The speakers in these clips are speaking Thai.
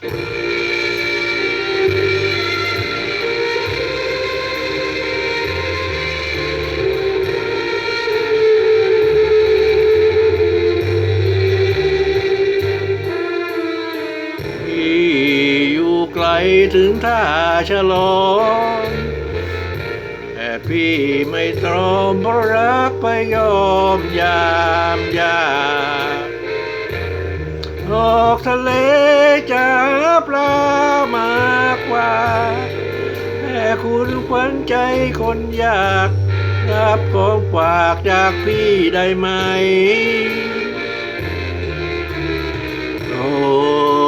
พี่อยู่ไกลถึงท่าฉลองแต่พี่ไม่ตรอมเพราะรักไปยอมยามยา กออกทะเลจะหาปลามากกว่าแต่คุณขวัญใจคนอยากรับของฝากจากพี่ได้ไหมโปร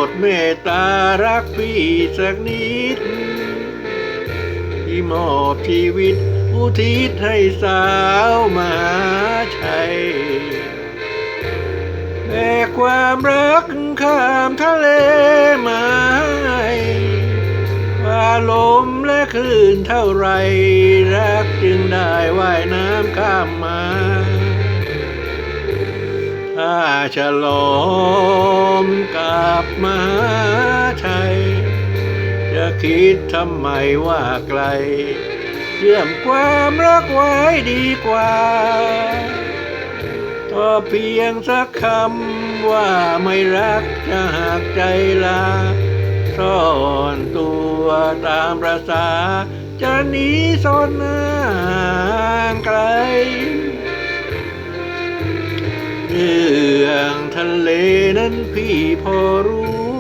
ดเมตตารักพี่สักนิด ที่มอบชีวิตอุทิศให้สาวมาชัยแต่ความรัก ข้ามทะเลมาว่าลมและคลื่นเท่าไร รักจึงได้ว่ายน้ำข้ามมา ถ้าฉลอมกลับมาชัยจะคิดทำไมว่าไกลเชื่อมความรักไว้ดีกว่า ก็เพียงสักคำว่าไม่รักจะหักใจลาซ่อนตัวตามประษา จะหนีซ่อนหน้าไกลเรื่องทะเลนั้นพี่พอรู้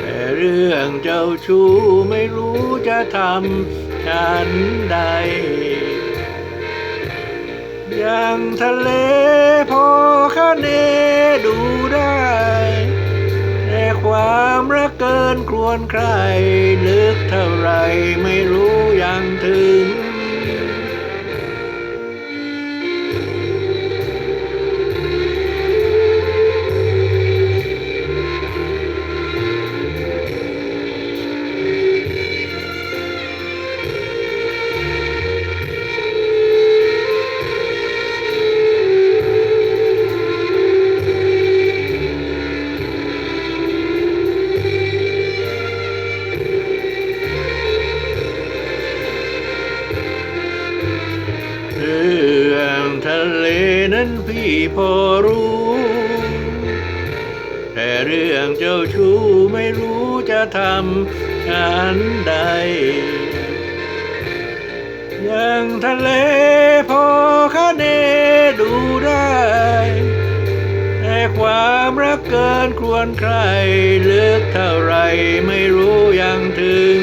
แต่เรื่องเจ้าชู้ไม่รู้จะทำฉันใด อย่างทะเลพอคะเนดูได้ แต่ความรักเกินครวนใคร ลึกเท่าไรไม่รู้ยังถึง นั้นพี่พอรู้ แต่เรื่องเจ้าชู้ไม่รู้จะทำฉันใดอย่างทะเลพอคะเนดูได้ แต่ความรักเกินควรใครลึกเท่าไรไม่รู้ยังถึง